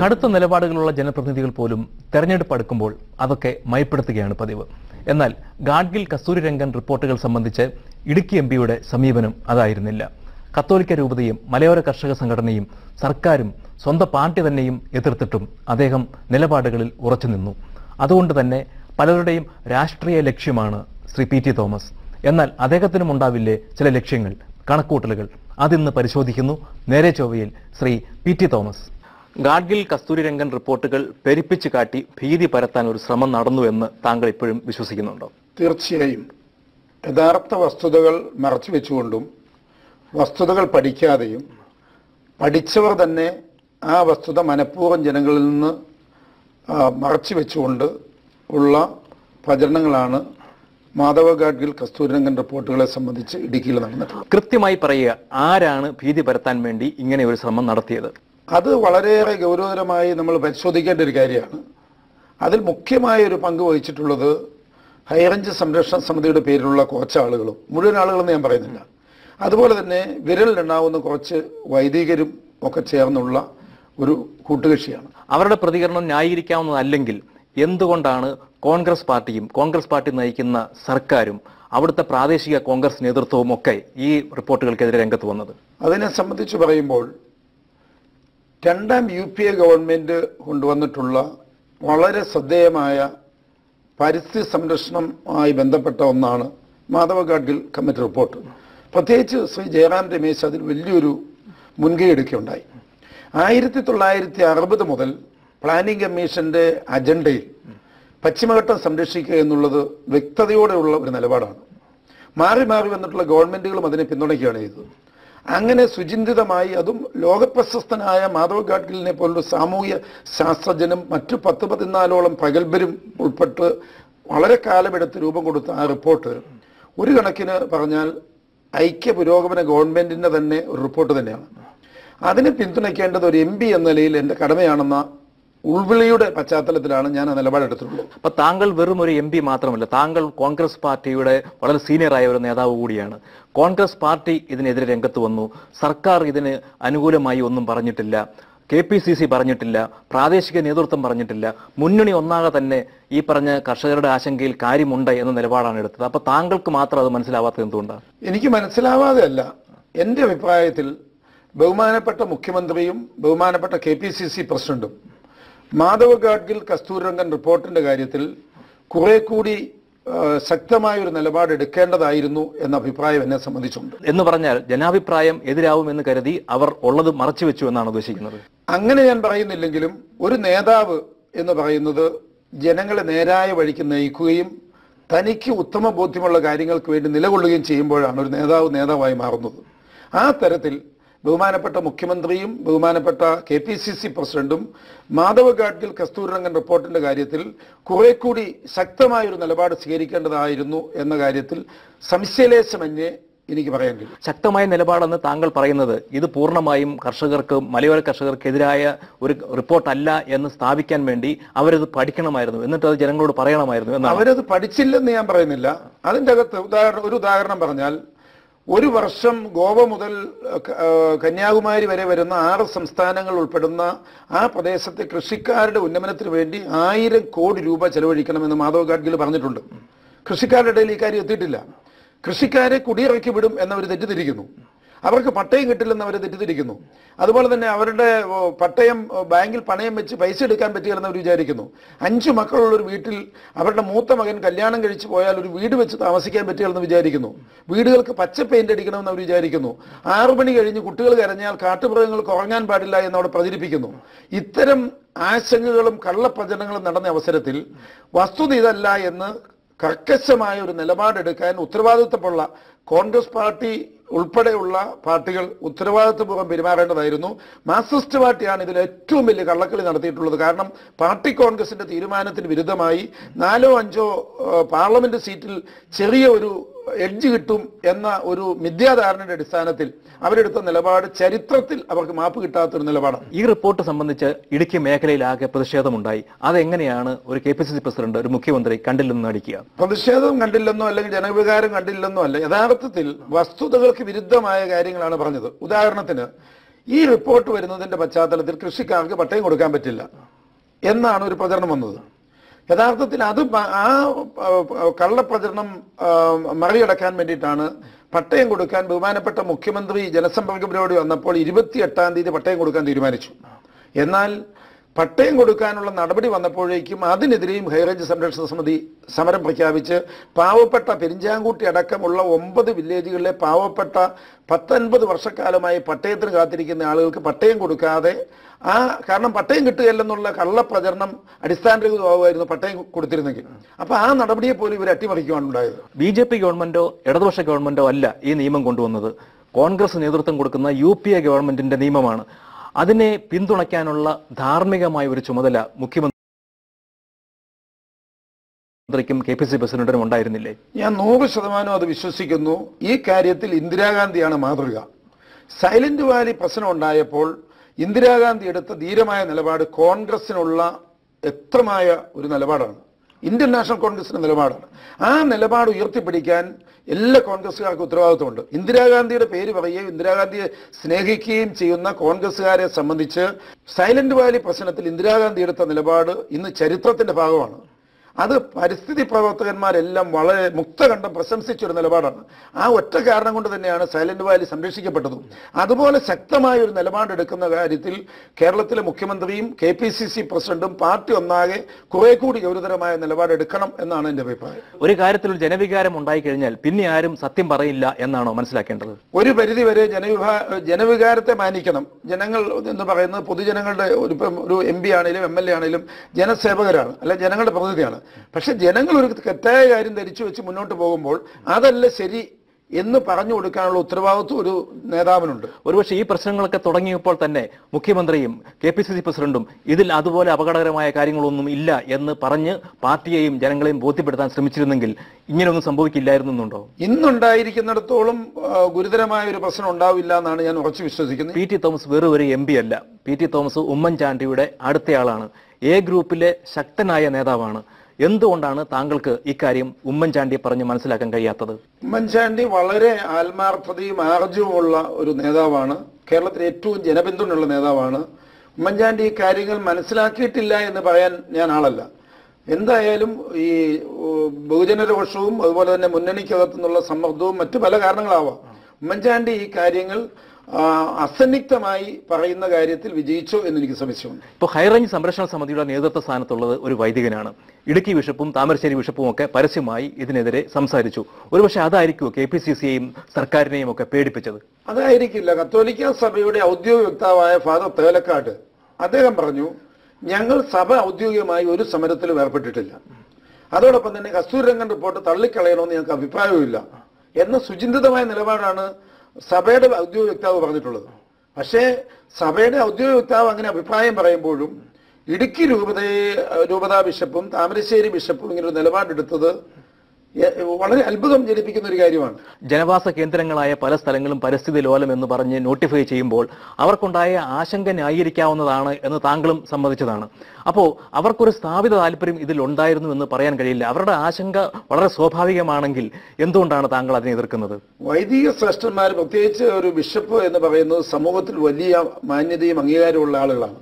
കടുത്ത നിലപാടുകളുള്ള ജനപ്രതിനിധികൾ പോലും തെരഞ്ഞെടുപ്പ് അടുക്കുമ്പോൾ അതൊക്കെ മയപ്പെടുത്തുകയാണ് പതിവ്. എന്നാൽ ഗാഡ്ഗിൽ കസ്തൂരി രംഗൻ റിപ്പോർട്ടുകൾ സംബന്ധിച്ച് ഇടുക്കി എം പിയുടെ സമീപനം അതായിരുന്നില്ല. കത്തോലിക്ക രൂപതയും മലയോര കർഷക സംഘടനയും സർക്കാരും സ്വന്തം പാർട്ടി തന്നെയും എതിർത്തിട്ടും അദ്ദേഹം നിലപാടുകളിൽ ഉറച്ചു നിന്നു. അതുകൊണ്ട് തന്നെ പലരുടെയും രാഷ്ട്രീയ ലക്ഷ്യമാണ് ശ്രീ പി ടി തോമസ്. എന്നാൽ അദ്ദേഹത്തിനും ഉണ്ടാവില്ലേ ചില ലക്ഷ്യങ്ങൾ കണക്കൂട്ടലുകൾ അതിന്ന് പരിശോധിക്കുന്നു. നേരെ ചൊവ്വയിൽ ശ്രീ പി ടി തോമസ്. ഗാഡ്ഗിൽ കസ്തൂരിരംഗൻ റിപ്പോർട്ടുകൾ പെരിപ്പിച്ചു കാട്ടി ഭീതി പരത്താൻ ഒരു ശ്രമം നടന്നു എന്ന് താങ്കൾ ഇപ്പോഴും വിശ്വസിക്കുന്നുണ്ടോ? തീർച്ചയായും. യഥാർത്ഥ വസ്തുതകൾ മറച്ചു വെച്ചുകൊണ്ടും വസ്തുതകൾ പഠിക്കാതെയും പഠിച്ചവർ തന്നെ ആ വസ്തുത മനഃപൂർവം ജനങ്ങളിൽ നിന്ന് മറച്ചു വെച്ചുകൊണ്ട് ഉള്ള പ്രചരണങ്ങളാണ് മാധവ ഗാഡ്ഗിൽ കസ്തൂരിരംഗൻ റിപ്പോർട്ടുകളെ സംബന്ധിച്ച് ഇടുക്കിയിൽ നടന്നിട്ടുള്ളത്. കൃത്യമായി പറയുക ആരാണ് ഭീതി പരത്താൻ വേണ്ടി ഇങ്ങനെ ഒരു ശ്രമം നടത്തിയത്? അത് വളരെയേറെ ഗൗരവതരമായി നമ്മൾ പരിശോധിക്കേണ്ട ഒരു കാര്യമാണ്. അതിൽ മുഖ്യമായ ഒരു പങ്ക് വഹിച്ചിട്ടുള്ളത് ഹൈറഞ്ച് സംരക്ഷണ സമിതിയുടെ പേരിലുള്ള കുറച്ച് ആളുകളും മുഴുവൻ ആളുകളെന്ന് ഞാൻ പറയുന്നില്ല. അതുപോലെ തന്നെ വിരലിലുണ്ടാവുന്ന കുറച്ച് വൈദികരും ഒക്കെ ചേർന്നുള്ള ഒരു കൂട്ടുകക്ഷിയാണ്. അവരുടെ പ്രതികരണം ന്യായീകരിക്കാവുന്നതല്ലെങ്കിൽ എന്തുകൊണ്ടാണ് കോൺഗ്രസ് പാർട്ടിയും കോൺഗ്രസ് പാർട്ടി നയിക്കുന്ന സർക്കാരും അവിടുത്തെ പ്രാദേശിക കോൺഗ്രസ് നേതൃത്വവും ഒക്കെ ഈ റിപ്പോർട്ടുകൾക്കെതിരെ രംഗത്ത് വന്നത്? അതിനെ സംബന്ധിച്ച് പറയുമ്പോൾ രണ്ടാം യു പി എ ഗവൺമെന്റ് കൊണ്ടുവന്നിട്ടുള്ള വളരെ ശ്രദ്ധേയമായ പരിസ്ഥിതി സംരക്ഷണമായി ബന്ധപ്പെട്ട ഒന്നാണ് മാധവ ഗാഡ്ഗിൽ കമ്മിറ്റി റിപ്പോർട്ട്. പ്രത്യേകിച്ച് ശ്രീ ജയറാം രമേശ് അതിൽ വലിയൊരു മുൻകൈ എടുക്കുകയുണ്ടായി ആയിരത്തി തൊള്ളായിരത്തി അറുപത് മുതൽ പ്ലാനിംഗ് കമ്മീഷന്റെ അജണ്ടയിൽ പശ്ചിമഘട്ടം സംരക്ഷിക്കുക എന്നുള്ളത് വ്യക്തതയോടെയുള്ള ഒരു നിലപാടാണ്. മാറി മാറി വന്നിട്ടുള്ള ഗവൺമെന്റുകളും അതിനെ പിന്തുണയ്ക്കുകയാണ് ചെയ്തത്. അങ്ങനെ സുചിന്തിതമായി അതും ലോകപ്രശസ്തനായ മാധവ് ഗാഡ്ഗിലിനെ പോലുള്ള സാമൂഹ്യ ശാസ്ത്രജ്ഞനും മറ്റു പത്ത് പതിനാലോളം പ്രഗത്ഭരും ഉൾപ്പെട്ട് വളരെ കാലമെടുത്ത് രൂപം കൊടുത്ത ആ റിപ്പോർട്ട്. ഒരു കണക്കിന് പറഞ്ഞാൽ ഐക്യ പുരോഗമന ഗവൺമെന്റിന്റെ തന്നെ ഒരു റിപ്പോർട്ട് തന്നെയാണ്. അതിനെ പിന്തുണയ്ക്കേണ്ടത് ഒരു എം പി എന്ന നിലയിൽ എന്റെ കടമയാണെന്ന ഉൾവിളിയുടെ പശ്ചാത്തലത്തിലാണ് ഞാൻ ആ നിലപാടെടുത്തിട്ടുള്ളത് അപ്പൊ താങ്കൾ വെറും ഒരു എം പി മാത്രമല്ല താങ്കൾ കോൺഗ്രസ് പാർട്ടിയുടെ വളരെ സീനിയറായ ഒരു നേതാവ് കൂടിയാണ്. കോൺഗ്രസ് പാർട്ടി ഇതിനെതിരെ രംഗത്ത് വന്നു. സർക്കാർ ഇതിന് അനുകൂലമായി ഒന്നും പറഞ്ഞിട്ടില്ല. കെ പി സി സി പറഞ്ഞിട്ടില്ല. പ്രാദേശിക നേതൃത്വം പറഞ്ഞിട്ടില്ല. മുന്നണി ഒന്നാകെ തന്നെ ഈ പറഞ്ഞ കർഷകരുടെ ആശങ്കയിൽ കാര്യമുണ്ട് എന്ന നിലപാടാണ് എടുത്തത്. അപ്പൊ താങ്കൾക്ക് മാത്രം അത് മനസ്സിലാവാത്തത് എന്തുകൊണ്ടാണ്? എനിക്ക് മനസ്സിലാവാതെ അല്ല. എന്റെ അഭിപ്രായത്തിൽ ബഹുമാനപ്പെട്ട മുഖ്യമന്ത്രിയും ബഹുമാനപ്പെട്ട കെ പി സി സി പ്രസിഡന്റും മാധവ് ഗാഡ്ഗിൽ കസ്തൂരിരംഗൻ റിപ്പോർട്ടിന്റെ കാര്യത്തിൽ കുറെ കൂടി ശക്തമായ ഒരു നിലപാട് എടുക്കേണ്ടതായിരുന്നു എന്ന അഭിപ്രായം എന്നെ സംബന്ധിച്ചുണ്ട്. എന്ന് പറഞ്ഞാൽ ജനാഭിപ്രായം എതിരാവുമെന്ന് കരുതി അവർ ഉള്ളത് മറച്ചു വെച്ചു എന്നാണ് ഉദ്ദേശിക്കുന്നത്. അങ്ങനെ ഞാൻ പറയുന്നില്ലെങ്കിലും ഒരു നേതാവ് എന്ന് പറയുന്നത് ജനങ്ങളെ നേരായ വഴിക്ക് നയിക്കുകയും തനിക്ക് ഉത്തമ ബോധ്യമുള്ള കാര്യങ്ങൾക്ക് വേണ്ടി നിലകൊള്ളുകയും ചെയ്യുമ്പോഴാണ് ഒരു നേതാവ് നേതാവായി മാറുന്നത്. ആ തരത്തിൽ ബഹുമാനപ്പെട്ട മുഖ്യമന്ത്രിയും ബഹുമാനപ്പെട്ട കെ പി സി സി പ്രസിഡന്റും മാധവ് ഗാഡ്ഗിൽ കസ്തൂരിരംഗൻ റിപ്പോർട്ടിന്റെ കാര്യത്തിൽ കുറെ കൂടി ശക്തമായ ഒരു നിലപാട് സ്വീകരിക്കേണ്ടതായിരുന്നു എന്ന കാര്യത്തിൽ സംശയലേശമന്യേ എനിക്ക് പറയാൻ കഴിയും. ശക്തമായ നിലപാടെന്ന് താങ്കൾ പറയുന്നത് ഇത് പൂർണമായും കർഷകർക്ക് മലയോര കർഷകർക്കെതിരായ ഒരു റിപ്പോർട്ടല്ല എന്ന് സ്ഥാപിക്കാൻ വേണ്ടി അവരത് പഠിക്കണമായിരുന്നു. എന്നിട്ട് അത് ജനങ്ങളോട് പറയണമായിരുന്നു അവരത് പഠിച്ചില്ലെന്ന് ഞാൻ പറയുന്നില്ല. അതിന്റെ അകത്ത് ഉദാഹരണം ഒരു ഉദാഹരണം പറഞ്ഞാൽ ഒരു വർഷം ഗോവ മുതൽ കന്യാകുമാരി വരെ വരുന്ന ആറ് സംസ്ഥാനങ്ങൾ ഉൾപ്പെടുന്ന ആ പ്രദേശത്തെ കൃഷിക്കാരുടെ ഉന്നമനത്തിന് വേണ്ടി ആയിരം കോടി രൂപ ചെലവഴിക്കണമെന്ന് മാധവ് ഗാഡ്ഗിൽ പറഞ്ഞിട്ടുണ്ട്. കൃഷിക്കാരുടെ ഇടയിൽ ഈ കാര്യം എത്തിയിട്ടില്ല. കൃഷിക്കാരെ കുടിയിറക്കി വിടും എന്നവർ തെറ്റിദ്ധരിക്കുന്നു. അവർക്ക് പട്ടയം കിട്ടില്ലെന്ന് അവർ തെറ്റിദ്ധരിക്കുന്നു. അതുപോലെ തന്നെ അവരുടെ പട്ടയം ബാങ്കിൽ പണയം വെച്ച് പൈസ എടുക്കാൻ പറ്റില്ലെന്ന് അവർ വിചാരിക്കുന്നു. അഞ്ച് മക്കളുള്ള ഒരു വീട്ടിൽ അവരുടെ മൂത്ത മകൻ കല്യാണം കഴിച്ചു പോയാൽ ഒരു വീട് വെച്ച് താമസിക്കാൻ പറ്റില്ലെന്ന് വിചാരിക്കുന്നു. വീടുകൾക്ക് പച്ച പെയിന്റ് അടിക്കണമെന്ന് അവർ വിചാരിക്കുന്നു. ആറു മണി കഴിഞ്ഞ് കുട്ടികൾ കരഞ്ഞാൽ കാട്ടുമൃഗങ്ങൾക്ക് ഉറങ്ങാൻ പാടില്ല എന്ന് അവിടെ പ്രചരിപ്പിക്കുന്നു. ഇത്തരം ആശങ്കകളും കള്ളപ്രചരണങ്ങളും നടന്ന അവസരത്തിൽ വസ്തുത ഇതല്ല എന്ന് കർക്കശമായ ഒരു നിലപാടെടുക്കാൻ ഉത്തരവാദിത്വമുള്ള കോൺഗ്രസ് പാർട്ടി ഉൾപ്പെടെയുള്ള പാർട്ടികൾ ഉത്തരവാദിത്വപൂർവം പെരുമാറേണ്ടതായിരുന്നു. മാർക്സിസ്റ്റ് പാർട്ടിയാണ് ഇതിൽ ഏറ്റവും വലിയ കള്ളക്കളി നടത്തിയിട്ടുള്ളത്. കാരണം പാർട്ടി കോൺഗ്രസിന്റെ തീരുമാനത്തിന് വിരുദ്ധമായി നാലോ അഞ്ചോ പാർലമെന്റ് സീറ്റിൽ ചെറിയ ഒരു എഡ്ജ് കിട്ടും എന്ന ഒരു മിഥ്യാധാരണയുടെ അടിസ്ഥാനത്തിൽ അവരെടുത്ത നിലപാട് ചരിത്രത്തിൽ അവർക്ക് മാപ്പ് കിട്ടാത്ത ഒരു നിലപാടാണ്. ഈ റിപ്പോർട്ട് സംബന്ധിച്ച് ഇടുക്കി മേഖലയിലാകെ പ്രതിഷേധമുണ്ടായി. അതെങ്ങനെയാണ് ഒരു K P C C president ഒരു മുഖ്യമന്ത്രി കണ്ടില്ലെന്ന് നടിക്കുക? പ്രതിഷേധം കണ്ടില്ലെന്നോ അല്ലെങ്കിൽ ജനവികാരം കണ്ടില്ലെന്നോ അല്ല യഥാർത്ഥത്തിൽ വസ്തുതകൾക്ക് വിരുദ്ധമായ കാര്യങ്ങളാണ് പറഞ്ഞത്. ഉദാഹരണത്തിന് ഈ റിപ്പോർട്ട് വരുന്നതിന്റെ പശ്ചാത്തലത്തിൽ കൃഷിക്കാർക്ക് പട്ടയം കൊടുക്കാൻ പറ്റില്ല എന്നാണ് ഒരു പ്രചരണം വന്നത്. യഥാർത്ഥത്തിൽ അത് ആ കള്ളപ്രചരണം മറികടക്കാൻ വേണ്ടിയിട്ടാണ് പട്ടയം കൊടുക്കാൻ ബഹുമാനപ്പെട്ട മുഖ്യമന്ത്രി ജനസമ്പർക്ക പരിപാടി വന്നപ്പോൾ ഇരുപത്തിയെട്ടാം തീയതി പട്ടയം കൊടുക്കാൻ തീരുമാനിച്ചു. എന്നാൽ പട്ടയം കൊടുക്കാനുള്ള നടപടി വന്നപ്പോഴേക്കും അതിനെതിരെയും ഹൈറേഞ്ച് സംരക്ഷണ സമിതി സമരം പ്രഖ്യാപിച്ച് പാവപ്പെട്ട പെരിഞ്ചാങ്കൂട്ടി അടക്കമുള്ള ഒമ്പത് വില്ലേജുകളിലെ പാവപ്പെട്ട പത്തൊൻപത് വർഷക്കാലമായി പട്ടയത്തിന് കാത്തിരിക്കുന്ന ആളുകൾക്ക് പട്ടയം കൊടുക്കാതെ ആ കാരണം പട്ടയം കിട്ടുകയില്ലെന്നുള്ള കള്ളപ്രചരണം അടിസ്ഥാനരഹിതമാവുമായിരുന്നു പട്ടയം കൊടുത്തിരുന്നെങ്കിൽ. അപ്പൊ ആ നടപടിയെ പോലും ഇവർ അട്ടിമറിക്കുവാണ് ഉണ്ടായത്. ബി ജെ പി ഗവൺമെന്റോ ഇടതുപക്ഷ ഗവൺമെന്റോ അല്ല ഈ നിയമം കൊണ്ടുവന്നത്. കോൺഗ്രസ് നേതൃത്വം കൊടുക്കുന്ന യു പി എ ഗവൺമെന്റിന്റെ നിയമമാണ്. അതിനെ പിന്തുണയ്ക്കാനുള്ള ധാർമ്മികമായ ഒരു ചുമതല മുഖ്യമന്ത്രിക്കും കെ പി സി പ്രസിഡന്റിനും ഉണ്ടായിരുന്നില്ലേ? ഞാൻ നൂറ് ശതമാനം അത് വിശ്വസിക്കുന്നു. ഈ കാര്യത്തിൽ ഇന്ദിരാഗാന്ധിയാണ് മാതൃക. സൈലന്റ് വാലി പ്രശ്നം ഉണ്ടായപ്പോൾ ഇന്ദിരാഗാന്ധി എടുത്ത ധീരമായ നിലപാട് കോൺഗ്രസിനുള്ള എത്രമായ ഒരു നിലപാടാണ്. ഇന്ത്യൻ നാഷണൽ കോൺഗ്രസിന്റെ നിലപാടാണ്. ആ നിലപാട് ഉയർത്തിപ്പിടിക്കാൻ എല്ലാ കോൺഗ്രസ്സുകാർക്കും ഉത്തരവാദിത്വമുണ്ട്. ഇന്ദിരാഗാന്ധിയുടെ പേര് പറയുകയും ഇന്ദിരാഗാന്ധിയെ സ്നേഹിക്കുകയും ചെയ്യുന്ന കോൺഗ്രസ്സുകാരെ സംബന്ധിച്ച് സൈലന്റ് വാലി പ്രശ്നത്തിൽ ഇന്ദിരാഗാന്ധി എടുത്ത നിലപാട് ഇന്ന് ചരിത്രത്തിന്റെ ഭാഗമാണ്. അത് പരിസ്ഥിതി പ്രവർത്തകന്മാരെല്ലാം വളരെ മുക്തകണ്ഠം പ്രശംസിച്ചൊരു നിലപാടാണ്. ആ ഒറ്റ കാരണം കൊണ്ട് തന്നെയാണ് സൈലന്റ് വാലി സംരക്ഷിക്കപ്പെട്ടതും. അതുപോലെ ശക്തമായ ഒരു നിലപാടെടുക്കുന്ന കാര്യത്തിൽ കേരളത്തിലെ മുഖ്യമന്ത്രിയും കെ പി സി സി പ്രസിഡന്റും പാർട്ടി ഒന്നാകെ കുറെ കൂടി ഗൗരവതരമായ നിലപാടെടുക്കണം എന്നാണ് എന്റെ അഭിപ്രായം. ഒരു കാര്യത്തിൽ ഒരു ജനവികാരം ഉണ്ടായി കഴിഞ്ഞാൽ പിന്നെ ആരും സത്യം പറയില്ല എന്നാണോ മനസ്സിലാക്കേണ്ടത്? ഒരു പരിധി വരെ ജനവിഭാ ജനവികാരത്തെ മാനിക്കണം. ജനങ്ങൾ എന്ന് പറയുന്നത് പൊതുജനങ്ങളുടെ ഒരു എം പി ആണെങ്കിലും എം എൽ എ ആണെങ്കിലും ജനസേവകരാണ് അല്ലെ ജനങ്ങളുടെ പ്രതിനിധിയാണ്. പക്ഷെ ജനങ്ങൾ ഒരു തെറ്റായ കാര്യം ധരിച്ചു വെച്ച് മുന്നോട്ട് പോകുമ്പോൾ അതല്ല ശരി എന്ന് പറഞ്ഞു കൊടുക്കാനുള്ള ഉത്തരവാദിത്വം ഒരു നേതാവിനുണ്ട്. ഒരുപക്ഷെ ഈ പ്രശ്നങ്ങളൊക്കെ തുടങ്ങിയപ്പോൾ തന്നെ മുഖ്യമന്ത്രിയും കെ പി സി സി പ്രസിഡന്റും ഇതിൽ അതുപോലെ അപകടകരമായ കാര്യങ്ങളൊന്നും ഇല്ല എന്ന് പറഞ്ഞ് പാർട്ടിയെയും ജനങ്ങളെയും ബോധ്യപ്പെടുത്താൻ ശ്രമിച്ചിരുന്നെങ്കിൽ ഇങ്ങനെയൊന്നും സംഭവിക്കില്ലായിരുന്നുണ്ടോ ഇന്നുണ്ടായിരിക്കുന്നിടത്തോളം ഗുരുതരമായ ഒരു പ്രശ്നം ഉണ്ടാവില്ല എന്നാണ് ഞാൻ ഉറച്ചു വിശ്വസിക്കുന്നത്. പി ടി തോമസ് വെറും ഒരു എം പി അല്ല. പി ടി തോമസ് ഉമ്മൻചാണ്ടിയുടെ അടുത്തയാളാണ്. എ ഗ്രൂപ്പിലെ ശക്തനായ നേതാവാണ്. എന്തുകൊണ്ടാണ് താങ്കൾക്ക് ഇക്കാര്യം ഉമ്മൻചാണ്ടി പറഞ്ഞ് മനസ്സിലാക്കാൻ കഴിയാത്തത്? ഉമ്മൻചാണ്ടി വളരെ ആത്മാർത്ഥതയും ആർജവുമുള്ള ഒരു നേതാവാണ്. കേരളത്തിലെ ഏറ്റവും ജനപിന്തുണയുള്ള നേതാവാണ്. ഉമ്മൻചാണ്ടി ഈ കാര്യങ്ങൾ മനസ്സിലാക്കിയിട്ടില്ല എന്ന് പറയാൻ ഞാൻ ആളല്ല. എന്തായാലും ഈ ബഹുജനരോഷവും അതുപോലെ തന്നെ മുന്നണിക്കകത്തുനിന്നുള്ള സമ്മർദ്ദവും മറ്റു പല കാരണങ്ങളാവാം. ഉമ്മൻചാണ്ടി ഈ കാര്യങ്ങൾ അസന്നിഗ്ധമായി പറയുന്ന കാര്യത്തിൽ വിജയിച്ചു എന്ന് എനിക്ക് സംശയമുണ്ട്. ഇപ്പോൾ ഹൈറേഞ്ച് സംരക്ഷണ സമിതിയുടെ നേതൃത്വ സ്ഥാനത്തുള്ളത് ഒരു വൈദികനാണ്. ഇടുക്കി ബിഷപ്പും താമരശ്ശേരി ബിഷപ്പും ഒക്കെ പരസ്യമായി ഇതിനെതിരെ സംസാരിച്ചു. ഒരുപക്ഷെ അതായിരിക്കുമോ കെ പി സി സിയെയും സർക്കാരിനെയും ഒക്കെ പേടിപ്പിച്ചത്? അതായിരിക്കില്ല. കത്തോലിക്ക സഭയുടെ ഔദ്യോഗിക വക്താവായ ഫാദർ തേലക്കാട് അദ്ദേഹം പറഞ്ഞു ഞങ്ങൾ സഭ ഔദ്യോഗികമായി ഒരു സമരത്തിലും ഏർപ്പെട്ടിട്ടില്ല. അതോടൊപ്പം തന്നെ കസ്തൂരിരംഗൻ റിപ്പോർട്ട് തള്ളിക്കളയണമെന്ന് ഞങ്ങൾക്ക് അഭിപ്രായവുമില്ല. എന്ന സുചിന്തിതമായ നിലപാടാണ് സഭയുടെ ഔദ്യോഗിക വക്താവ് പറഞ്ഞിട്ടുള്ളത്. പക്ഷേ സഭയുടെ ഔദ്യോഗിക വക്താവ് അങ്ങനെ അഭിപ്രായം പറയുമ്പോഴും ഇടുക്കി രൂപതയെ രൂപതാ ബിഷപ്പും താമരശ്ശേരി ബിഷപ്പും ഇങ്ങനെ ഒരു നിലപാടെടുത്തത് വളരെ അത്ഭുതം ജനിപ്പിക്കുന്ന ഒരു കാര്യമാണ്. ജനവാസ കേന്ദ്രങ്ങളായ പല സ്ഥലങ്ങളും പരിസ്ഥിതി ലോലം എന്ന് പറഞ്ഞ് നോട്ടിഫൈ ചെയ്യുമ്പോൾ അവർക്കുണ്ടായ ആശങ്ക ന്യായീകരിക്കാവുന്നതാണ് എന്ന് താങ്കളും സമ്മതിച്ചതാണ്. അപ്പോൾ അവർക്കൊരു സ്ഥാപിത താല്പര്യം ഇതിൽ ഉണ്ടായിരുന്നു എന്ന് പറയാൻ കഴിയില്ല. അവരുടെ ആശങ്ക വളരെ സ്വാഭാവികമാണെങ്കിൽ എന്തുകൊണ്ടാണ് താങ്കൾ അതിനെ എതിർക്കുന്നത്? വൈദിക ശ്രേഷ്ഠന്മാർ പ്രത്യേകിച്ച് ഒരു ബിഷപ്പ് എന്ന് പറയുന്നത് സമൂഹത്തിൽ വലിയ മാന്യതയും അംഗീകാരമുള്ള ആളുകളാണ്.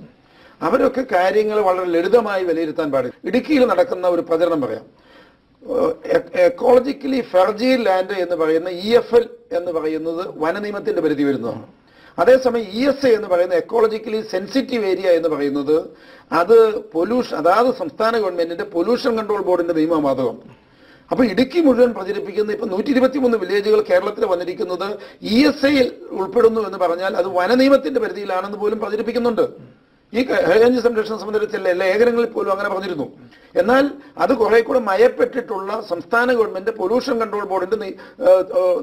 അവരൊക്കെ കാര്യങ്ങൾ വളരെ ലളിതമായി വിലയിരുത്താൻ പാടില്ല. ഇടുക്കിയിൽ നടക്കുന്ന ഒരു പ്രചരണം പറയാം. എക്കോളജിക്കലി ഫെർജീൽ ലാൻഡ് എന്ന് പറയുന്ന ഇ എഫ് എൽ എന്ന് പറയുന്നത് വനനിയമത്തിന്റെ പരിധി വരുന്നതാണ് അതേസമയം ഇ എസ് എ എന്ന് പറയുന്ന എക്കോളജിക്കലി സെൻസിറ്റീവ് ഏരിയ എന്ന് പറയുന്നത് അത് പൊല്യൂഷൻ അതാത് സംസ്ഥാന ഗവൺമെന്റിന്റെ പൊല്യൂഷൻ കൺട്രോൾ ബോർഡിന്റെ നിയമബാധകം അപ്പൊ ഇടുക്കി മുഴുവൻ പ്രചരിപ്പിക്കുന്ന ഇപ്പൊ നൂറ്റി ഇരുപത്തിമൂന്ന് വില്ലേജുകൾ കേരളത്തിൽ വന്നിരിക്കുന്നത് ഇ എസ് ഐയിൽ ഉൾപ്പെടുന്നു എന്ന് പറഞ്ഞാൽ അത് വനനിയമത്തിന്റെ പരിധിയിലാണെന്ന് പോലും പ്രചരിപ്പിക്കുന്നുണ്ട്. ഈ ഹൈറേഞ്ച് സംരക്ഷണ സമിതിയുടെ ചില ലേഖനങ്ങളിൽ പോലും അങ്ങനെ പറഞ്ഞിരുന്നു. എന്നാൽ അത് കുറെ കൂടെ മയപ്പെട്ടിട്ടുള്ള സംസ്ഥാന ഗവൺമെന്റ് പൊല്യൂഷൻ കൺട്രോൾ ബോർഡിന്റെ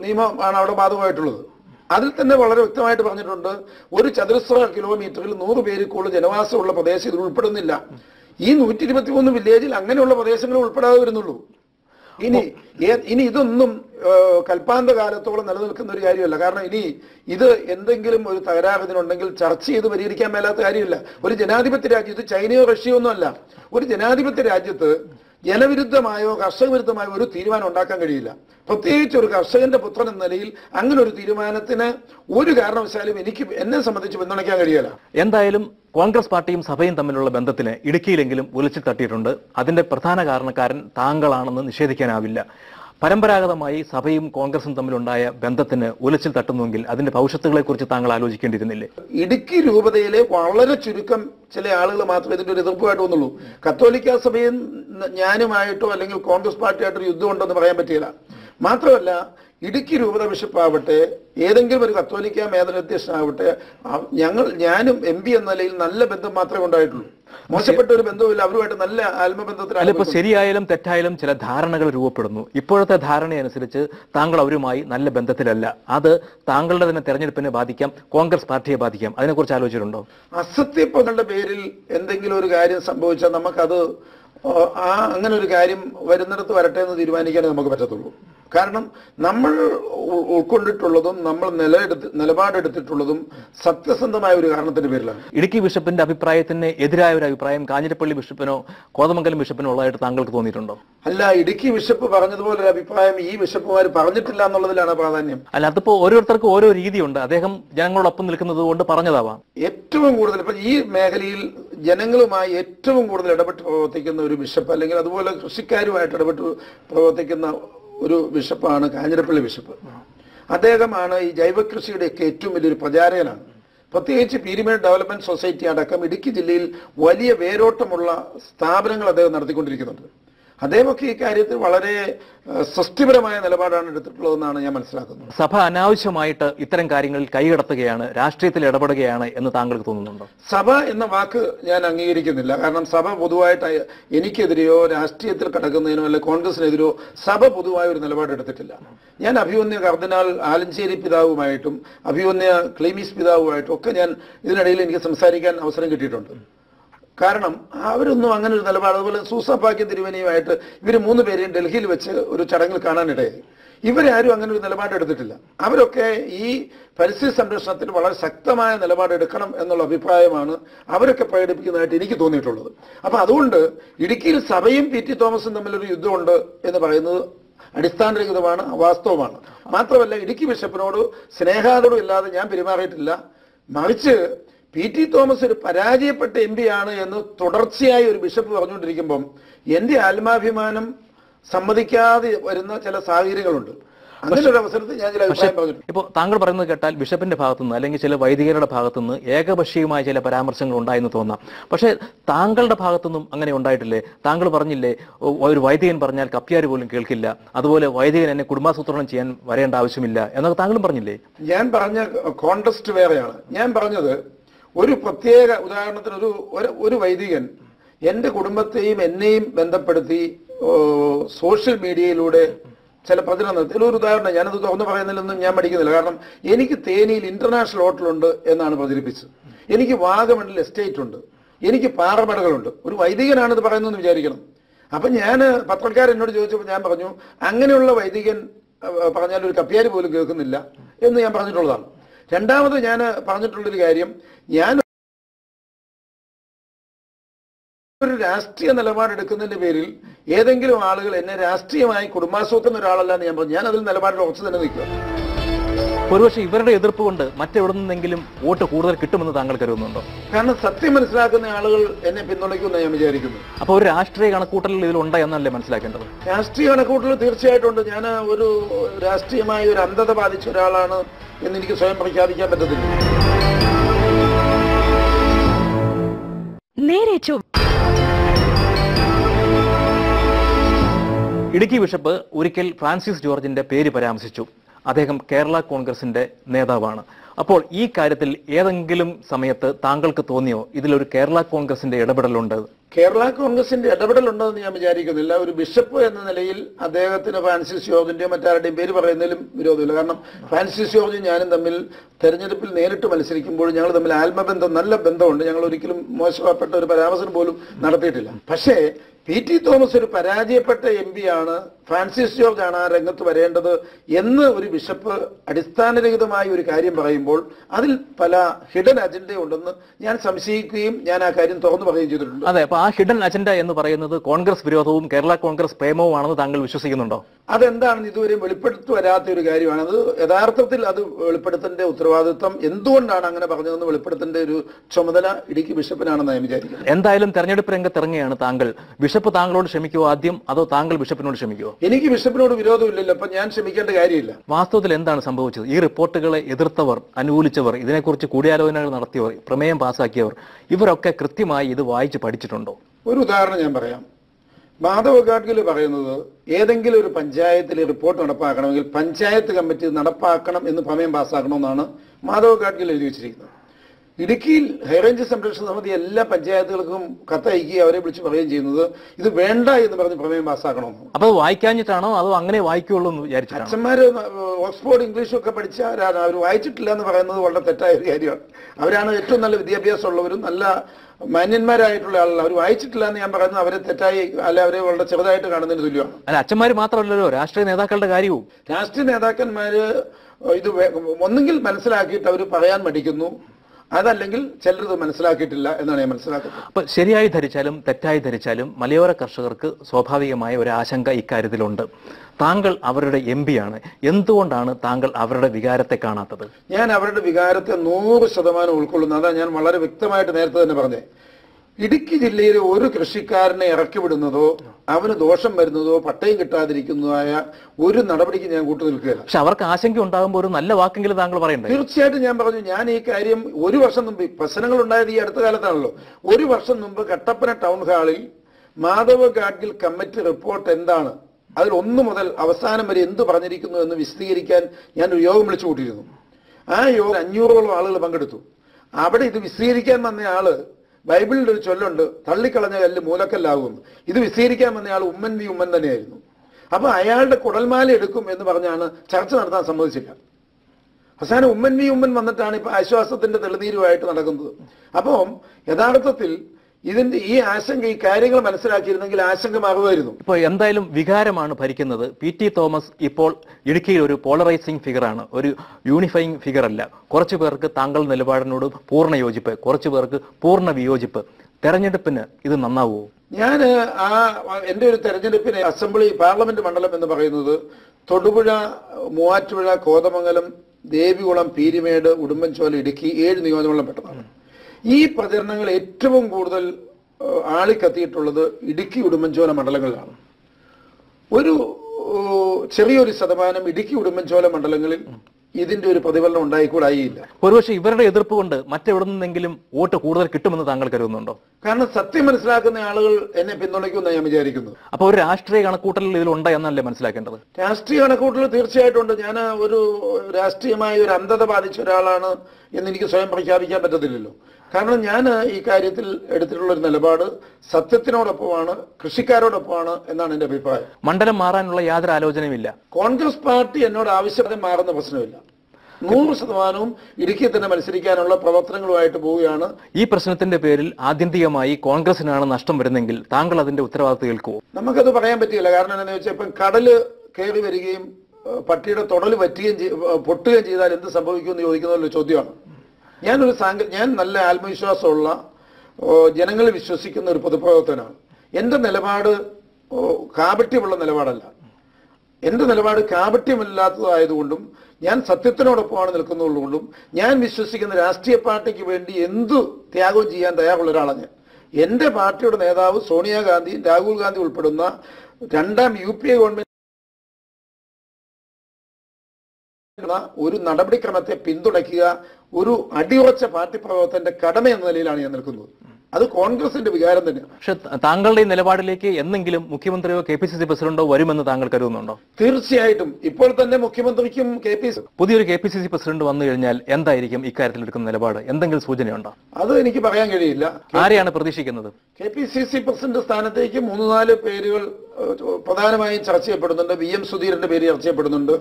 നിയമമാണ് അവിടെ ബാധകമായിട്ടുള്ളത്. അതിൽ തന്നെ വളരെ വ്യക്തമായിട്ട് പറഞ്ഞിട്ടുണ്ട് ഒരു ചതുരശ്ര കിലോമീറ്ററിൽ നൂറ് പേരിൽ കൂടുതൽ ജനവാസമുള്ള പ്രദേശം ഇതിൽ ഉൾപ്പെടുന്നില്ല. ഈ നൂറ്റി ഇരുപത്തിമൂന്ന് വില്ലേജിൽ അങ്ങനെയുള്ള പ്രദേശങ്ങൾ ഉൾപ്പെടാതെ വരുന്നുള്ളൂ. ഇനി ഇനി ഇതൊന്നും കൽപ്പാന്ത കാലത്തോളം നിലനിൽക്കുന്ന ഒരു കാര്യമല്ല. കാരണം ഇനി ഇത് എന്തെങ്കിലും ഒരു തകരാറ് ഇതിനുണ്ടെങ്കിൽ ചർച്ച ചെയ്ത് പരിഹരിക്കാൻ മേലാത്ത കാര്യമില്ല. ഒരു ജനാധിപത്യ രാജ്യത്ത് ചൈനയോ റഷ്യയോ ഒന്നും അല്ല ഒരു ജനാധിപത്യ രാജ്യത്ത് ജനവിരുദ്ധമായോ കർഷക വിരുദ്ധമായോ ഒരു തീരുമാനം ഉണ്ടാക്കാൻ കഴിയില്ല. പ്രത്യേകിച്ച് ഒരു കർഷകന്റെ പുത്രൻ എന്ന നിലയിൽ അങ്ങനെ ഒരു തീരുമാനത്തിന് ഒരു കാരണവശാലും എനിക്ക് എന്നെ സംബന്ധിച്ച് പിന്തുണയ്ക്കാൻ കഴിയില്ല. എന്തായാലും കോൺഗ്രസ് പാർട്ടിയും സഭയും തമ്മിലുള്ള ബന്ധത്തിന് ഇടുക്കിയിലെങ്കിലും ഒലിച്ചു തട്ടിയിട്ടുണ്ട്. അതിന്റെ പ്രധാന കാരണക്കാരൻ താങ്കളാണെന്ന് നിഷേധിക്കാനാവില്ല. പരമ്പരാഗതമായി സഭയും കോൺഗ്രസും തമ്മിലുണ്ടായ ബന്ധത്തിന് ഉലച്ചിൽ തട്ടുന്നുവെങ്കിൽ അതിന്റെ ഭവിഷ്യത്തുകളെ കുറിച്ച് താങ്കൾ ആലോചിക്കേണ്ടിയിരുന്നില്ലേ? ഇടുക്കി രൂപതയിലെ വളരെ ചുരുക്കം ചില ആളുകൾ മാത്രമേ ഇതിന്റെ ഒരു എതിർപ്പുമായിട്ട് വന്നുള്ളൂ. കത്തോലിക്ക സഭയും ഞാനുമായിട്ടോ അല്ലെങ്കിൽ കോൺഗ്രസ് പാർട്ടിയായിട്ടോ യുദ്ധം ഉണ്ടെന്ന് പറയാൻ പറ്റില്ല മാത്രമല്ല ഇടുക്കി രൂപത ബിഷപ്പാവട്ടെ ഏതെങ്കിലും ഒരു കത്തോലിക്ക മേധാധ്യക്ഷനാവട്ടെ ഞങ്ങൾ ഞാനും എം പി എന്ന നിലയിൽ നല്ല ബന്ധം മാത്രമേ ഉണ്ടായിട്ടുള്ളൂ. മോശപ്പെട്ട ഒരു ബന്ധവുമില്ല അവരുമായിട്ട് നല്ല ആത്മബന്ധത്തിൽ അല്ല ഇപ്പൊ ശരിയായാലും തെറ്റായാലും ചില ധാരണകൾ രൂപപ്പെടുന്നു. ഇപ്പോഴത്തെ ധാരണയനുസരിച്ച് താങ്കൾ അവരുമായി നല്ല ബന്ധത്തിലല്ല. അത് താങ്കളുടെ തന്നെ തെരഞ്ഞെടുപ്പിനെ ബാധിക്കാം കോൺഗ്രസ് പാർട്ടിയെ ബാധിക്കാം. അതിനെക്കുറിച്ച് ആലോചിച്ചിട്ടുണ്ടോ? അസത്യപ്പങ്ങളുടെ പേരിൽ എന്തെങ്കിലും ഒരു കാര്യം സംഭവിച്ചാൽ നമുക്കത് ആ, അങ്ങനെ ഒരു കാര്യം വരുന്നിടത്ത് വരട്ടെ എന്ന് തീരുമാനിക്കാനേ നമുക്ക് പറ്റത്തുള്ളൂ. കാരണം നമ്മൾ ഉൾക്കൊണ്ടിട്ടുള്ളതും നമ്മൾ നിലയെടുത്ത് നിലപാടെടുത്തിട്ടുള്ളതും സത്യസന്ധമായ ഒരു കാരണത്തിന്റെ പേരിലാണ്. ഇടുക്കി ബിഷപ്പിന്റെ അഭിപ്രായത്തിന് എതിരായ ഒരു അഭിപ്രായം കാഞ്ഞിരപ്പള്ളി ബിഷപ്പിനോ കോതമംഗലം ബിഷപ്പിനോ ഉള്ളതായിട്ട് താങ്കൾക്ക് തോന്നിയിട്ടുണ്ടോ? അല്ല ഇടുക്കി ബിഷപ്പ് പറഞ്ഞതുപോലെ ഒരു അഭിപ്രായം ഈ ബിഷപ്പുമാർ പറഞ്ഞിട്ടില്ല എന്നുള്ളതിലാണ് പ്രാധാന്യം. അല്ല അതിപ്പോ ഓരോരുത്തർക്കും ഓരോ രീതിയുണ്ട്. അദ്ദേഹം ജനങ്ങളോടൊപ്പം നിൽക്കുന്നത് കൊണ്ട് പറഞ്ഞതാവാം. ഏറ്റവും കൂടുതൽ ഇപ്പൊ ഈ മേഖലയിൽ ജനങ്ങളുമായി ഏറ്റവും കൂടുതൽ ഇടപെട്ട് പ്രവർത്തിക്കുന്ന ഒരു ബിഷപ്പ് അല്ലെങ്കിൽ അതുപോലെ കൃഷിക്കാരുമായിട്ട് ഇടപെട്ട് പ്രവർത്തിക്കുന്ന ഒരു ബിഷപ്പാണ് കാഞ്ഞിരപ്പള്ളി ബിഷപ്പ്. അദ്ദേഹമാണ് ഈ ജൈവകൃഷിയുടെയൊക്കെ ഏറ്റവും വലിയൊരു പ്രചാരകനാണ്. പ്രത്യേകിച്ച് പീരിമേഡ് ഡെവലപ്മെന്റ് സൊസൈറ്റി അടക്കം ഇടുക്കി ജില്ലയിൽ വലിയ വേരോട്ടമുള്ള സ്ഥാപനങ്ങൾ അദ്ദേഹം നടത്തിക്കൊണ്ടിരിക്കുന്നുണ്ട്. അദ്ദേഹമൊക്കെ ഈ കാര്യത്തിൽ വളരെ സൃഷ്ടിപരമായ നിലപാടാണ് എടുത്തിട്ടുള്ളതെന്നാണ് ഞാൻ മനസ്സിലാക്കുന്നത്. സഭ അനാവശ്യമായിട്ട് ഇത്തരം കാര്യങ്ങളിൽ കൈകടത്തുകയാണ് രാഷ്ട്രീയത്തിൽ ഇടപെടുകയാണ് എന്ന് താങ്കൾക്ക് തോന്നുന്നുണ്ടോ? സഭ എന്ന വാക്ക് ഞാൻ അംഗീകരിക്കുന്നില്ല. കാരണം സഭ പൊതുവായിട്ട് എനിക്കെതിരെയോ രാഷ്ട്രീയത്തിൽ കിടക്കുന്നതിനോ അല്ലെ കോൺഗ്രസിനെതിരോ സഭ പൊതുവായ ഒരു നിലപാടെടുത്തിട്ടില്ല ഞാൻ അഭിമന്യ കർദിനാൾ ആലഞ്ചേരി പിതാവുമായിട്ടും അഭിമന്യ ക്ലീമീസ് പിതാവുമായിട്ടും ഒക്കെ ഞാൻ ഇതിനിടയിൽ എനിക്ക് സംസാരിക്കാൻ അവസരം കിട്ടിയിട്ടുണ്ട്. കാരണം അവരൊന്നും അങ്ങനെ ഒരു നിലപാട്. അതുപോലെ സൂസപ്പാക്കി തിരുവനിയുമായിട്ട് ഇവർ മൂന്ന് പേരെയും ഡൽഹിയിൽ വെച്ച് ഒരു ചടങ്ങിൽ കാണാനിടയായി. ഇവരാരും അങ്ങനെ ഒരു നിലപാടെടുത്തിട്ടില്ല അവരൊക്കെ ഈ പരിസ്ഥിതി സംരക്ഷണത്തിൽ വളരെ ശക്തമായ നിലപാടെടുക്കണം എന്നുള്ള അഭിപ്രായമാണ് അവരൊക്കെ പ്രകടിപ്പിക്കുന്നതായിട്ട് എനിക്ക് തോന്നിയിട്ടുള്ളത്. അപ്പൊ അതുകൊണ്ട് ഇടുക്കിയിൽ സഭയും പി ടി തോമസും തമ്മിലൊരു യുദ്ധമുണ്ട് എന്ന് പറയുന്നത് അടിസ്ഥാനരഹിതമാണ് വാസ്തവമാണ് മാത്രമല്ല ഇടുക്കി ബിഷപ്പിനോട് സ്നേഹാദോടും ഇല്ലാതെ ഞാൻ പെരുമാറിയിട്ടില്ല. മറിച്ച് പി ടി തോമസ് ഒരു പരാജയപ്പെട്ട എം പി ആണ് എന്ന് തുടർച്ചയായി ഒരു ബിഷപ്പ് പറഞ്ഞുകൊണ്ടിരിക്കുമ്പം എന്റെ ആത്മാഭിമാനം സമ്മതിക്കാതെ വരുന്ന ചില സാഹചര്യങ്ങളുണ്ട്. ഇപ്പോൾ താങ്കൾ പറയുന്നത് കേട്ടാൽ ബിഷപ്പിന്റെ ഭാഗത്തുനിന്ന് അല്ലെങ്കിൽ ചില വൈദികരുടെ ഭാഗത്തുനിന്ന് ഏകപക്ഷീയമായ ചില പരാമർശങ്ങൾ ഉണ്ടായെന്ന് തോന്നാം. പക്ഷേ താങ്കളുടെ ഭാഗത്തുനിന്നും അങ്ങനെ ഉണ്ടായിട്ടില്ലേ? താങ്കൾ പറഞ്ഞില്ലേ ഒരു വൈദികൻ പറഞ്ഞാൽ കപ്പ്യാർ പോലും കേൾക്കില്ല. അതുപോലെ വൈദികൻ എന്നെ കുടുംബാസൂത്രണം ചെയ്യാൻ വരേണ്ട ആവശ്യമില്ല എന്നൊക്കെ താങ്കളും പറഞ്ഞില്ലേ? ഞാൻ പറഞ്ഞ കോണ്ടസ്റ്റ് വേറെയാണ്. ഞാൻ പറഞ്ഞത് ഒരു പ്രത്യേക ഉദാഹരണത്തിന് ഒരു ഒരു- വൈദികൻ എന്റെ കുടുംബത്തെയും എന്നെയും ബന്ധപ്പെടുത്തി സോഷ്യൽ മീഡിയയിലൂടെ ചില പ്രചരണം ഒരു ഉദാഹരണം ഞാനത് തുറന്നു പറയുന്നില്ലെന്നും ഞാൻ പഠിക്കുന്നില്ല. കാരണം എനിക്ക് തേനിയിൽ ഇന്റർനാഷണൽ ഹോട്ടലുണ്ട് എന്നാണ് പ്രചരിപ്പിച്ചത്. എനിക്ക് വാഗമണിൽ എസ്റ്റേറ്റ് ഉണ്ട്. എനിക്ക് പാറമടകളുണ്ട്. ഒരു വൈദികനാണ് ഇത് പറയുന്നതെന്ന് വിചാരിക്കണം. അപ്പൊ ഞാൻ പത്രക്കാരൻ എന്നോട് ചോദിച്ചപ്പോൾ ഞാൻ പറഞ്ഞു അങ്ങനെയുള്ള വൈദികൻ പറഞ്ഞാൽ ഒരു കപ്പ്യാരി പോലും കേൾക്കുന്നില്ല എന്ന് ഞാൻ പറഞ്ഞിട്ടുള്ളതാണ്. രണ്ടാമത് ഞാൻ പറഞ്ഞിട്ടുള്ളൊരു കാര്യം ഞാൻ ഒരു രാഷ്ട്രീയ നിലപാടെടുക്കുന്നതിന്റെ പേരിൽ ഏതെങ്കിലും ആളുകൾ എന്നെ രാഷ്ട്രീയമായി കുടുംബാസൂത്രം ഒരാളല്ല എന്ന് ഞാൻ പറഞ്ഞു. ഞാൻ അതിൽ നിലപാടിൽ ഉറച്ചു തന്നെ നിൽക്കുക. ഒരുപക്ഷെ ഇവരുടെ എതിർപ്പ് കൊണ്ട് മറ്റെവിടെ നിന്നെങ്കിലും വോട്ട് കൂടുതൽ കിട്ടുമെന്ന് താങ്കൾ കരുതുന്നുണ്ടോ? കാരണം സത്യം മനസ്സിലാക്കുന്ന ആളുകൾ എന്നെ പിന്തുണയ്ക്കുമെന്ന് ഞാൻ വിചാരിക്കുന്നു. അപ്പോൾ ഒരു രാഷ്ട്രീയ കണക്കൂട്ടൽ ഇതിലുണ്ട് എന്നല്ലേ മനസ്സിലാക്കേണ്ടത്? രാഷ്ട്രീയ കണക്കൂട്ടൽ തീർച്ചയായിട്ടും ഉണ്ട് ഞാൻ ഒരു രാഷ്ട്രീയമായ ഒരു അന്ധത ബാധിച്ച ഒരാളാണ് എന്ന് എനിക്ക് സ്വയം പ്രഖ്യാപിക്കാൻ പറ്റത്തില്ല. നേരെ ഇടുക്കി ബിഷപ്പ് ഒരിക്കൽ ഫ്രാൻസിസ് ജോർജിന്റെ പേര് പരാമർശിച്ചു. അദ്ദേഹം കേരള കോൺഗ്രസിന്റെ നേതാവാണ്. അപ്പോൾ ഈ കാര്യത്തിൽ ഏതെങ്കിലും സമയത്ത് താങ്കൾക്ക് തോന്നിയോ? ഇതിലൊരു കേരള കോൺഗ്രസിന്റെ ഇടപെടലുണ്ട്. കേരള കോൺഗ്രസിന്റെ ഇടപെടലുണ്ടെന്ന് ഞാൻ വിചാരിക്കുന്നില്ല. ഒരു ബിഷപ്പ് എന്ന നിലയിൽ അദ്ദേഹത്തിന് ഫ്രാൻസിസ് ജോർജിന്റെയോ മറ്റാരുടെയും പേര് പറയുന്നതിലും വിരോധമില്ല. കാരണം ഫ്രാൻസിസ് ജോർജും ഞാനും തമ്മിൽ തെരഞ്ഞെടുപ്പിൽ നേരിട്ട് മത്സരിക്കുമ്പോൾ ഞങ്ങൾ തമ്മിൽ ആത്മബന്ധം നല്ല ബന്ധമുണ്ട്. ഞങ്ങൾ ഒരിക്കലും മോശപ്പെട്ട ഒരു പരാമർശം പോലും നടത്തിയിട്ടില്ല. പക്ഷേ പി ടി തോമസ് ഒരു പരാജയപ്പെട്ട എം ആണ് ഫ്രാൻസിസ് ജോർജ് ആണ് ആ രംഗത്ത് വരേണ്ടത് എന്ന് ഒരു ബിഷപ്പ് അടിസ്ഥാനരഹിതമായ ഒരു കാര്യം പറയുമ്പോൾ അതിൽ പല ഹിഡൻ അജണ്ട ഉണ്ടെന്ന് ഞാൻ സംശയിക്കുകയും ഞാൻ ആ കാര്യം തുറന്നു പറയുകയും ചെയ്തിട്ടുണ്ട്. അതെ അപ്പൊ ആ ഹിഡൻ അജണ്ട എന്ന് പറയുന്നത് കോൺഗ്രസ് വിരോധവും കേരള കോൺഗ്രസ് പ്രേമവുമാണെന്ന് താങ്കൾ വിശ്വസിക്കുന്നുണ്ടോ? അതെന്താണെന്ന് ഇതുവരെയും വെളിപ്പെടുത്തു വരാത്ത ഒരു കാര്യമാണ്. അത് യഥാർത്ഥത്തിൽ അത് വെളിപ്പെടുത്തേണ്ട ഉത്തരവാദിത്വം എന്തുകൊണ്ടാണ് അങ്ങനെ പറഞ്ഞതെന്ന് വെളിപ്പെടുത്തേണ്ട ഒരു ചുമതല ഇടുക്കി ബിഷപ്പിനാണെന്ന് ഞാൻ വിചാരിക്കുന്നത്. എന്തായാലും തെരഞ്ഞെടുപ്പ് രംഗത്ത് ഇറങ്ങുകയാണ് താങ്കൾ. ബിഷപ്പ് താങ്കളോട് ക്ഷമിക്കുമോ ആദ്യം അതോ താങ്കൾ ബിഷപ്പിനോട് ക്ഷമിക്കുമോ എനിക്ക് ബിഷപ്പിനോട് വിരോധമില്ലല്ലോ അപ്പൊ ഞാൻ ക്ഷമിക്കേണ്ട കാര്യമില്ല. വാസ്തവത്തിൽ എന്താണ് സംഭവിച്ചത്? ഈ റിപ്പോർട്ടുകളെ എതിർത്തവർ അനുകൂലിച്ചവർ ഇതിനെക്കുറിച്ച് കൂടിയാലോചനകൾ നടത്തിയവർ പ്രമേയം പാസാക്കിയവർ ഇവരൊക്കെ കൃത്യമായി ഇത് വായിച്ച് പഠിച്ചിട്ടുണ്ടോ? ഒരു ഉദാഹരണം ഞാൻ പറയാം. മാധവ് ഗാഡ്ഗിൽ പറയുന്നത് ഏതെങ്കിലും ഒരു പഞ്ചായത്തിൽ റിപ്പോർട്ട് നടപ്പാക്കണമെങ്കിൽ പഞ്ചായത്ത് കമ്മിറ്റി നടപ്പാക്കണം എന്ന് പ്രമേയം പാസ്സാക്കണമെന്നാണ് മാധവ് ഗാഡ്ഗിൽ എഴുതി വെച്ചിരിക്കുന്നത്. ഇടുക്കിയിൽ ഹൈറേഞ്ച് സംരക്ഷണ സമിതി എല്ലാ പഞ്ചായത്തുകൾക്കും കത്തയക്കുകയും അവരെ വിളിച്ച് പറയുകയും ചെയ്യുന്നത് ഇത് വേണ്ട എന്ന് പറഞ്ഞ് പ്രമേയം പാസ്സാക്കണമെന്ന് അപ്പൊ വായിക്കാഞ്ഞിട്ടാണോ അതോ അങ്ങനെ വായിക്കുള്ളൂ എന്ന് അച്ഛന്മാര് ഓക്സ്ഫോർഡ് ഇംഗ്ലീഷും ഒക്കെ പഠിച്ച അവർ വായിച്ചിട്ടില്ല എന്ന് പറയുന്നത് വളരെ തെറ്റായ ഒരു കാര്യമാണ്. അവരാണ് ഏറ്റവും നല്ല വിദ്യാഭ്യാസമുള്ളവരും നല്ല മാന്യന്മാരായിട്ടുള്ള ആളുകൾ അവർ വായിച്ചിട്ടില്ല എന്ന് ഞാൻ പറയുന്നത് അവരെ തെറ്റായി അല്ലെ അവരെ വളരെ ചെറുതായിട്ട് കാണുന്നതിന് തുല്യമാണ്. അല്ല അച്ഛന്മാർ മാത്രമല്ലല്ലോ രാഷ്ട്രീയ നേതാക്കളുടെ കാര്യവും. രാഷ്ട്രീയ നേതാക്കന്മാര് ഇത് ഒന്നെങ്കിൽ ഒന്നുകിൽ മനസ്സിലാക്കിയിട്ട് അവർ പറയാൻ മടിക്കുന്നു. അതല്ലെങ്കിൽ ചിലരത് മനസ്സിലാക്കിയിട്ടില്ല എന്നാണ് ഞാൻ മനസ്സിലാക്കുന്നത്. അപ്പൊ ശരിയായി ധരിച്ചാലും തെറ്റായി ധരിച്ചാലും മലയോര കർഷകർക്ക് സ്വാഭാവികമായ ഒരു ആശങ്ക ഇക്കാര്യത്തിലുണ്ട്. താങ്കൾ അവരുടെ എം ആണ് എന്തുകൊണ്ടാണ് താങ്കൾ അവരുടെ വികാരത്തെ കാണാത്തത്? ഞാൻ അവരുടെ വികാരത്തെ നൂറ് ശതമാനം ഉൾക്കൊള്ളുന്നു. അതാ ഞാൻ വളരെ വ്യക്തമായിട്ട് നേരത്തെ തന്നെ പറഞ്ഞേ. ഇടുക്കി ജില്ലയിലെ ഒരു കൃഷിക്കാരനെ ഇറക്കി വിടുന്നതോ അവന് ദോഷം വരുന്നതോ പട്ടയം കിട്ടാതിരിക്കുന്നതായ ഒരു നടപടിക്ക് ഞാൻ കൂട്ടു നിൽക്കുകയില്ല. പക്ഷെ അവർക്ക് ആശങ്ക ഉണ്ടാകുമ്പോൾ ഒരു നല്ല വാക്കെങ്കിലും താങ്കൾ പറയണ്ടേ? തീർച്ചയായിട്ടും ഞാൻ പറഞ്ഞു ഞാൻ ഈ കാര്യം ഒരു വർഷം മുമ്പ് പ്രശ്നങ്ങൾ ഉണ്ടായത് ഈ അടുത്ത കാലത്താണല്ലോ. ഒരു വർഷം മുമ്പ് കട്ടപ്പന ടൗൺ ഹാളിൽ മാധവ് ഗാഡ്ഗിൽ കമ്മിറ്റി റിപ്പോർട്ട് എന്താണ്? അതിൽ ഒന്നു മുതൽ അവസാനം വരെ എന്ത് പറഞ്ഞിരിക്കുന്നു എന്ന് വിശദീകരിക്കാൻ ഞാൻ ഒരു യോഗം വിളിച്ചു കൂട്ടിയിരുന്നു ആ യോഗം അഞ്ഞൂറോളം ആളുകൾ പങ്കെടുത്തു. അവിടെ ഇത് വിശദീകരിക്കാൻ വന്ന ആൾ ബൈബിളിൽ ഒരു ചൊല്ലുണ്ട് തള്ളിക്കളഞ്ഞ കല്ല് മൂലക്കല്ലാകുമെന്ന് ഇത് വിസ്തീരിക്കാൻ വന്ന ആൾ ഉമ്മൻ വി ഉമ്മൻ തന്നെയായിരുന്നു. അപ്പൊ അയാളുടെ കുടൽമാല എടുക്കും എന്ന് പറഞ്ഞാണ് ചർച്ച നടത്താൻ സമ്മതിച്ചില്ല. അവസാനം ഉമ്മൻ വി ഉമ്മൻ വന്നിട്ടാണ് ഇപ്പൊ ആശ്വാസത്തിന്റെ തെളിനീരുമായിട്ട് നടക്കുന്നത്. അപ്പം യഥാർത്ഥത്തിൽ ഇതിന്റെ ഈ ആശങ്ക ഈ കാര്യങ്ങൾ മനസ്സിലാക്കിയിരുന്നെങ്കിൽ ആശങ്ക മാറുമായിരുന്നു ഇപ്പൊ എന്തായാലും വികാരമാണ് ഭരിക്കുന്നത്. പി ടി തോമസ് ഇപ്പോൾ ഇടുക്കിയിൽ ഒരു പോളറൈസിംഗ് ഫിഗറാണ് ഒരു യൂണിഫൈങ് ഫിഗർ അല്ല. കുറച്ചു പേർക്ക് താങ്കൾ നിലപാടിനോട് പൂർണ യോജിപ്പ് കുറച്ചു പേർക്ക് പൂർണ വിയോജിപ്പ്. തെരഞ്ഞെടുപ്പിന് ഇത് നന്നാവുമോ ഞാൻ ആ എന്റെ ഒരു തെരഞ്ഞെടുപ്പിന് അസംബ്ലി പാർലമെന്റ് മണ്ഡലം എന്ന് പറയുന്നത് തൊടുപുഴ മൂവാറ്റുപുഴ കോതമംഗലം ദേവികുളം പീരിമേട് ഉടുമ്പൻചോല ഇടുക്കി ഏഴ് നിയോജകമണ്ഡലം പെട്ടതാണ്. ഈ പ്രചരണങ്ങൾ ഏറ്റവും കൂടുതൽ ആളിക്കത്തിയിട്ടുള്ളത് ഇടുക്കി ഉടുമ്പൻചോല മണ്ഡലങ്ങളിലാണ്. ഒരു ചെറിയൊരു ശതമാനം ഇടുക്കി ഉടുമ്പൻചോല മണ്ഡലങ്ങളിൽ ഇതിന്റെ ഒരു പ്രതിഫലനം ഉണ്ടായിക്കൂടായില്ല. ഒരുപക്ഷെ ഇവരുടെ എതിർപ്പ് കൊണ്ട് മറ്റെവിടെ നിന്നെങ്കിലും വോട്ട് കൂടുതൽ കിട്ടുമെന്ന് താങ്കൾ കരുതുന്നുണ്ടോ? കാരണം സത്യം മനസ്സിലാക്കുന്ന ആളുകൾ എന്നെ പിന്തുണയ്ക്കുമെന്ന് ഞാൻ വിചാരിക്കുന്നു അപ്പൊ ഒരു രാഷ്ട്രീയ കണക്കൂട്ടൽ ഇതിലുണ്ട് എന്നല്ലേ മനസ്സിലാക്കേണ്ടത്? രാഷ്ട്രീയ കണക്കൂട്ടൽ തീർച്ചയായിട്ടും ഉണ്ട്. ഞാൻ ഒരു രാഷ്ട്രീയമായ ഒരു അന്ധത ബാധിച്ച ഒരാളാണ് എന്ന് എനിക്ക് സ്വയം പ്രഖ്യാപിക്കാൻ പറ്റത്തില്ലല്ലോ. കാരണം ഞാൻ ഈ കാര്യത്തിൽ എടുത്തിട്ടുള്ള ഒരു നിലപാട് സത്യത്തിനോടൊപ്പമാണ് കൃഷിക്കാരോടൊപ്പമാണ് എന്നാണ് എന്റെ അഭിപ്രായം. മണ്ഡലം മാറാനുള്ള യാതൊരു ആലോചനയുമില്ല. കോൺഗ്രസ് പാർട്ടി എന്നോട് ആവശ്യപ്പെട്ട് മാറുന്ന പ്രശ്നമില്ല. നൂറ് ശതമാനവും ഇടുക്കി തന്നെ മത്സരിക്കാനുള്ള പ്രവർത്തനങ്ങളുമായിട്ട് പോവുകയാണ്. ഈ പ്രശ്നത്തിന്റെ പേരിൽ ആത്യന്തികമായി കോൺഗ്രസിനാണ് നഷ്ടം വരുന്നെങ്കിൽ താങ്കൾ അതിന്റെ ഉത്തരവാദിത്വം ഏൽക്കുമോ നമുക്കത് പറയാൻ പറ്റില്ല. കാരണം എന്താണെന്ന് വെച്ചാൽ ഇപ്പം കടൽ കയറി വരികയും പട്ടിയുടെ തൊടൽ പറ്റുകയും പൊട്ടുകയും ചെയ്താൽ എന്ത് സംഭവിക്കുമെന്ന് ചോദിക്കുന്ന ഒരു ചോദ്യമാണ്. ഞാനൊരു സാങ്ക ഞാൻ നല്ല ആത്മവിശ്വാസമുള്ള ജനങ്ങൾ വിശ്വസിക്കുന്ന ഒരു പൊതുപ്രവർത്തനമാണ് എന്റെ നിലപാട് കാപട്യമുള്ള നിലപാടല്ല. എന്റെ നിലപാട് കാപട്യമില്ലാത്തതായതുകൊണ്ടും ഞാൻ സത്യത്തിനോടൊപ്പമാണ് നിൽക്കുന്നതുകൊണ്ടും ഞാൻ വിശ്വസിക്കുന്ന രാഷ്ട്രീയ പാർട്ടിക്ക് വേണ്ടി എന്തു ത്യാഗവും ചെയ്യാൻ തയ്യാറുള്ള ഒരാളാണ് ഞാൻ. എന്റെ പാർട്ടിയുടെ നേതാവ് സോണിയാഗാന്ധി രാഹുൽ ഗാന്ധി ഉൾപ്പെടുന്ന രണ്ടാം യു പി എ ഒരു നടപടിക്രമത്തെ പിന്തുണയ്ക്കുക ഒരു അടിയുറച്ച പാർട്ടി പ്രവർത്തകന്റെ കടമ എന്ന നിലയിലാണ് ഞാൻ നിൽക്കുന്നത്. അത് കോൺഗ്രസിന്റെ വികാരം തന്നെ. പക്ഷെ താങ്കളുടെ ഈ നിലപാടിലേക്ക് എന്തെങ്കിലും മുഖ്യമന്ത്രിയോ കെ പി സി സി പ്രസിഡന്റോ വരുമെന്ന് താങ്കൾ കരുതുന്നുണ്ടോ തീർച്ചയായിട്ടും. ഇപ്പോൾ തന്നെ മുഖ്യമന്ത്രിക്കും കെ പി സി പുതിയൊരു K P C C president വന്നു കഴിഞ്ഞാൽ എന്തായിരിക്കും ഇക്കാര്യത്തിൽ എടുക്കുന്ന നിലപാട്? എന്തെങ്കിലും സൂചനയുണ്ടോ? അത് എനിക്ക് പറയാൻ കഴിയില്ല. ആരെയാണ് പ്രതീക്ഷിക്കുന്നത്? K P C C president സ്ഥാനത്തേക്ക് മൂന്ന് നാല് പേരുകൾ പ്രധാനമായും ചർച്ച ചെയ്യപ്പെടുന്നുണ്ട്. വി എം സുധീരന്റെ പേര് ചർച്ച ചെയ്യപ്പെടുന്നുണ്ട്.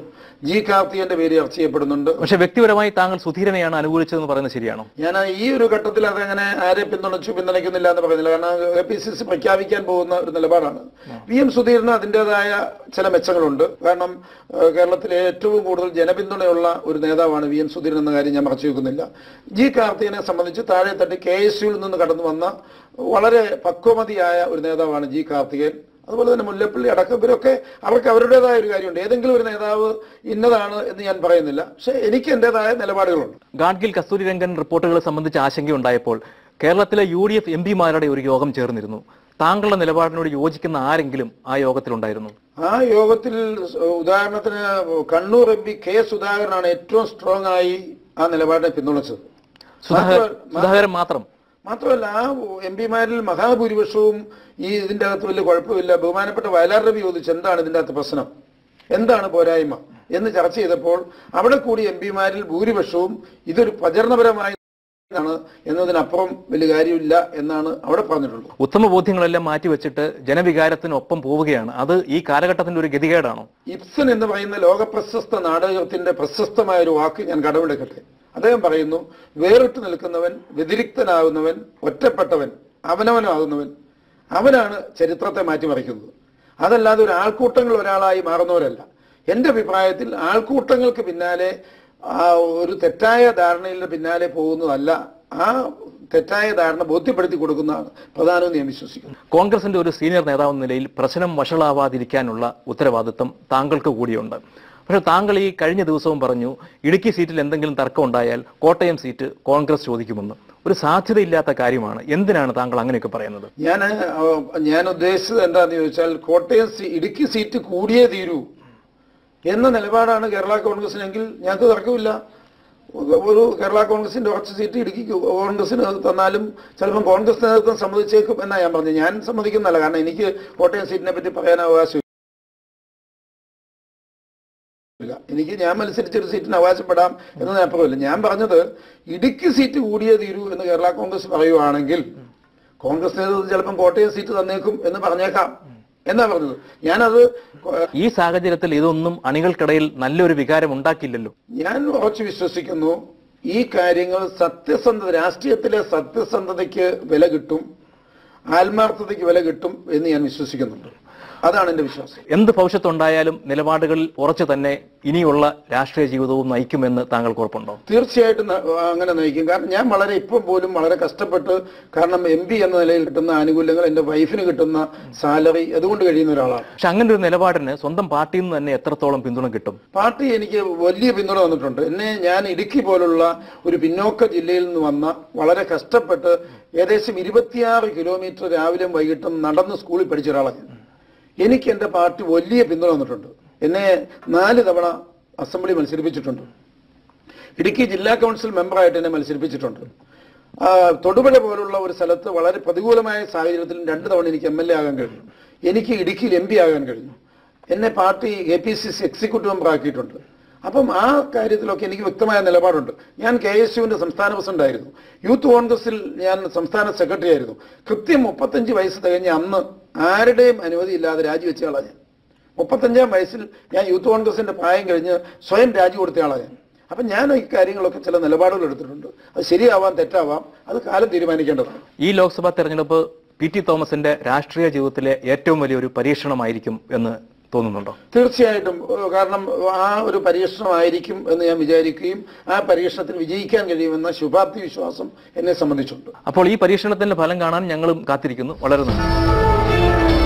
ജി കാർത്തികന്റെ പേര് ചർച്ച ചെയ്യപ്പെടുന്നുണ്ട്. പക്ഷെ വ്യക്തിപരമായി താങ്കൾ സുധീരനെയാണ് അനുകൂലിച്ചതെന്ന് പറയുന്നത് ശരിയാണോ? ഞാൻ ഈ ഒരു ഘട്ടത്തിൽ അതങ്ങനെ ആരെ പിന്തുണച്ചു പിന്തുണയ്ക്കുന്നില്ല എന്ന് പറയുന്നില്ല. കാരണം എ പി സി സി പ്രഖ്യാപിക്കാൻ പോകുന്ന ഒരു നിലപാടാണ്. വി എം സുധീരന് അതിന്റെതായ ചില മെച്ചങ്ങളുണ്ട്. കാരണം കേരളത്തിലെ ഏറ്റവും കൂടുതൽ ജനപിന്തുണയുള്ള ഒരു നേതാവാണ് വി എം സുധീരൻ എന്ന കാര്യം ഞാൻ മറച്ചു വെക്കുന്നില്ല. ജി കാർത്തികനെ സംബന്ധിച്ച് താഴെ തട്ടി കെ എസ് യുവിൽ നിന്ന് കടന്നു വന്ന വളരെ പക്വമതിയായ ഒരു നേതാവാണ് ജി കാർത്തികൻ. അതുപോലെ തന്നെ മുല്ലപ്പള്ളി അടക്കം ഇവരൊക്കെ അവർക്ക് അവരുടേതായ ഒരു കാര്യമുണ്ട്. ഏതെങ്കിലും ഒരു നേതാവ് ഇന്നതാണ് എന്ന് ഞാൻ പറയുന്നില്ല. പക്ഷേ എനിക്ക് എന്റെതായ നിലപാടുകളുണ്ട്. ഗാഡ്ഗിൽ കസ്തൂരി രംഗൻ റിപ്പോർട്ടുകളെ സംബന്ധിച്ച് ആശങ്കയുണ്ടായപ്പോൾ കേരളത്തിലെ യു ഡി എഫ് എം പിമാരുടെ ഒരു യോഗം ചേർന്നിരുന്നു. താങ്കളുടെ നിലപാടിനോട് യോജിക്കുന്ന ആരെങ്കിലും ആ യോഗത്തിലുണ്ടായിരുന്നു? ആ യോഗത്തിൽ ഉദാഹരണത്തിന് കണ്ണൂർ എം പി കെ സുധാകരനാണ് ഏറ്റവും സ്ട്രോങ് ആയി ആ നിലപാടിനെ പിന്തുണച്ചത്. സുധാകരൻ സുധാകരൻ മാത്രം? മാത്രമല്ല ആ എം പിമാരിൽ മഹാഭൂരിപക്ഷവും ഈ ഇതിന്റെ അകത്ത് വലിയ കുഴപ്പമില്ല. ബഹുമാനപ്പെട്ട വയലാർ രവി ചോദിച്ചു എന്താണ് ഇതിന്റെ അകത്ത് പ്രശ്നം? എന്താണ് പോരായ്മ? എന്ന് ചർച്ച ചെയ്തപ്പോൾ അവിടെ കൂടി എം പിമാരിൽ ഭൂരിപക്ഷവും ഇതൊരു പ്രചരണപരമായ ആണ് എന്നതിനപ്പുറം വലിയ കാര്യമില്ല എന്നാണ് അവിടെ പറഞ്ഞിട്ടുള്ളത്. ഉത്തമ ബോധ്യങ്ങളെല്ലാം മാറ്റിവെച്ചിട്ട് ജനവികാരത്തിനൊപ്പം പോവുകയാണ്. അത് ഈ കാലഘട്ടത്തിന്റെ ഒരു ഗതികേടാണോ. ഇബ്സൻ എന്ന് പറയുന്ന ലോക പ്രശസ്ത നാടകത്തിന്റെ പ്രശസ്തമായ ഒരു വാക്ക് ഞാൻ കടമെടുക്കട്ടെ. അദ്ദേഹം പറയുന്നു വേറിട്ട് നിൽക്കുന്നവൻ വ്യതിരിക്തനാകുന്നവൻ ഒറ്റപ്പെട്ടവൻ അവനവനാകുന്നവൻ അവനാണ് ചരിത്രത്തെ മാറ്റിമറിക്കുന്നത്. അതല്ലാതെ ഒരു ആൾക്കൂട്ടങ്ങൾ ഒരാളായി മാറുന്നവരല്ല. എന്റെ അഭിപ്രായത്തിൽ ആൾക്കൂട്ടങ്ങൾക്ക് പിന്നാലെ ആ ഒരു തെറ്റായ ധാരണയുടെ പിന്നാലെ പോകുന്നതല്ല ആ തെറ്റായ ധാരണ ബോധ്യപ്പെടുത്തി കൊടുക്കുന്നതാണ് പ്രധാനമെന്ന് ഞാൻ വിശ്വസിക്കുന്നു. കോൺഗ്രസിന്റെ ഒരു സീനിയർ നേതാവെന്ന നിലയിൽ പ്രശ്നം വഷളാവാതിരിക്കാനുള്ള ഉത്തരവാദിത്വം താങ്കൾക്ക് കൂടിയുണ്ട്. പക്ഷെ താങ്കൾ ഈ കഴിഞ്ഞ ദിവസവും പറഞ്ഞു ഇടുക്കി സീറ്റിൽ എന്തെങ്കിലും തർക്കം ഉണ്ടായാൽ കോട്ടയം സീറ്റ് കോൺഗ്രസ് ചോദിക്കുമെന്ന്. ഒരു സാധ്യതയില്ലാത്ത കാര്യമാണ്. എന്തിനാണ് താങ്കൾ അങ്ങനെയൊക്കെ പറയുന്നത്? ഞാൻ ഞാൻ ഉദ്ദേശിച്ചത് എന്താണെന്ന് ചോദിച്ചാൽ കോട്ടയം ഇടുക്കി സീറ്റ് കൂടിയേ തീരൂ. എന്ന നിലപാടാണ് കേരള കോൺഗ്രസിനെങ്കിൽ ഞങ്ങൾക്ക് തർക്കമില്ല. ഒരു കേരള കോൺഗ്രസിന്റെ കുറച്ച് സീറ്റ് ഇടുക്കി കോൺഗ്രസിന് തന്നാലും ചിലപ്പം കോൺഗ്രസ് നേതൃത്വം സമ്മതിച്ചേക്കും എന്നാ ഞാൻ പറഞ്ഞു ഞാൻ സമ്മതിക്കുന്നല്ല കാരണം എനിക്ക് കോട്ടയം സീറ്റിനെ പറ്റി പറയാൻ അവകാശം എനിക്ക് ഞാൻ മത്സരിച്ചൊരു സീറ്റിന് അവകാശപ്പെടാം എന്ന് ഞാൻ പറയില്ല ഞാൻ പറഞ്ഞത് ഇടുക്കി സീറ്റ് കൂടിയേ തീരൂ എന്ന് കേരള കോൺഗ്രസ് പറയുവാണെങ്കിൽ കോൺഗ്രസ് നേതൃത്വം ചിലപ്പം കോട്ടയം സീറ്റ് തന്നേക്കും എന്ന് പറഞ്ഞേക്കാം. എന്നാ പറഞ്ഞത്? ഞാനത് ഈ സാഹചര്യത്തിൽ ഇതൊന്നും അണികൾക്കിടയിൽ നല്ലൊരു വികാരം ഉണ്ടാക്കില്ലല്ലോ ഞാൻ ഉറച്ചു വിശ്വസിക്കുന്നു ഈ കാര്യങ്ങൾ സത്യസന്ധത രാഷ്ട്രീയത്തിലെ സത്യസന്ധതയ്ക്ക് വില കിട്ടും ആത്മാർത്ഥതയ്ക്ക് വില കിട്ടും എന്ന് ഞാൻ വിശ്വസിക്കുന്നുണ്ട്. അതാണ് എന്റെ വിശ്വാസം. എന്ത് ഭവിഷ്യത്തുണ്ടായാലും നിലപാടുകളിൽ ഉറച്ചു തന്നെ ഇനിയുള്ള രാഷ്ട്രീയ ജീവിതവും നയിക്കുമെന്ന് താങ്കൾക്ക് ഉറപ്പുണ്ടോ? തീർച്ചയായിട്ടും അങ്ങനെ നയിക്കും. കാരണം ഞാൻ വളരെ ഇപ്പം പോലും വളരെ കഷ്ടപ്പെട്ട് കാരണം എം പി എന്ന നിലയിൽ കിട്ടുന്ന ആനുകൂല്യങ്ങൾ എന്റെ വൈഫിന് കിട്ടുന്ന സാലറി അതുകൊണ്ട് കഴിയുന്ന ഒരാളാണ്. പക്ഷെ അങ്ങനെ ഒരു നിലപാടിന് സ്വന്തം പാർട്ടിയിൽ നിന്ന് തന്നെ എത്രത്തോളം പിന്തുണ കിട്ടും? പാർട്ടി എനിക്ക് വലിയ പിന്തുണ വന്നിട്ടുണ്ട് എന്നെ ഞാൻ ഇടുക്കി പോലുള്ള ഒരു പിന്നോക്ക ജില്ലയിൽ നിന്ന് വന്ന വളരെ കഷ്ടപ്പെട്ട് ഏകദേശം ഇരുപത്തിയാറ് കിലോമീറ്റർ രാവിലെയും വൈകിട്ടും നടന്ന് സ്കൂളിൽ പഠിച്ച ഒരാളാണ്. എനിക്ക് എന്റെ പാർട്ടി വലിയ പിന്തുണ വന്നിട്ടുണ്ട് എന്നെ നാല് തവണ അസംബ്ലി മത്സരിപ്പിച്ചിട്ടുണ്ട്. ഇടുക്കി ജില്ലാ കൗൺസിൽ മെമ്പറായിട്ട് എന്നെ മത്സരിപ്പിച്ചിട്ടുണ്ട്. തൊടുപുഴ പോലുള്ള ഒരു സ്ഥലത്ത് വളരെ പ്രതികൂലമായ സാഹചര്യത്തിൽ രണ്ട് തവണ എനിക്ക് എം എൽ എ ആകാൻ കഴിഞ്ഞു. എനിക്ക് ഇടുക്കിയിൽ എം പി ആകാൻ കഴിഞ്ഞു. എന്നെ party A P C C executive member ആക്കിയിട്ടുണ്ട്. അപ്പം ആ കാര്യത്തിലൊക്കെ എനിക്ക് വ്യക്തമായ നിലപാടുണ്ട്. ഞാൻ കെ എസ് യുവിന്റെ സംസ്ഥാന പ്രസിഡന്റായിരുന്നു യൂത്ത് കോൺഗ്രസിൽ ഞാൻ സംസ്ഥാന സെക്രട്ടറി ആയിരുന്നു. കൃത്യം മുപ്പത്തഞ്ച് വയസ്സ് തികഞ്ഞ അന്ന് ആരുടെയും അനുമതി ഇല്ലാതെ രാജിവെച്ച ആളാണ് ഞാൻ. മുപ്പത്തഞ്ചാം വയസ്സിൽ ഞാൻ യൂത്ത് കോൺഗ്രസിന്റെ പ്രായം കഴിഞ്ഞ് സ്വയം രാജി കൊടുത്ത ആളാണ് ഞാൻ. അപ്പം ഞാൻ ഈ കാര്യങ്ങളൊക്കെ ചില നിലപാടുകൾ എടുത്തിട്ടുണ്ട്. അത് ശരിയാവാം തെറ്റാവാം അത് കാലം തീരുമാനിക്കേണ്ടതാണ്. ഈ ലോക്സഭാ തെരഞ്ഞെടുപ്പ് പി ടി തോമസിന്റെ രാഷ്ട്രീയ ജീവിതത്തിലെ ഏറ്റവും വലിയൊരു പരീക്ഷണമായിരിക്കും എന്ന് തോന്നുന്നുണ്ടോ? തീർച്ചയായിട്ടും. കാരണം ആ ഒരു പരീക്ഷണമായിരിക്കും എന്ന് ഞാൻ വിചാരിക്കുകയും ആ പരീക്ഷണത്തിൽ വിജയിക്കാൻ കഴിയുമെന്ന ശുഭാപ്തി വിശ്വാസം എന്നെ സംബന്ധിച്ചുണ്ട് അപ്പോൾ ഈ പരീക്ഷണത്തിന്റെ ഫലം കാണാൻ ഞങ്ങളും കാത്തിരിക്കുന്നു. വളരെ നന്ദി.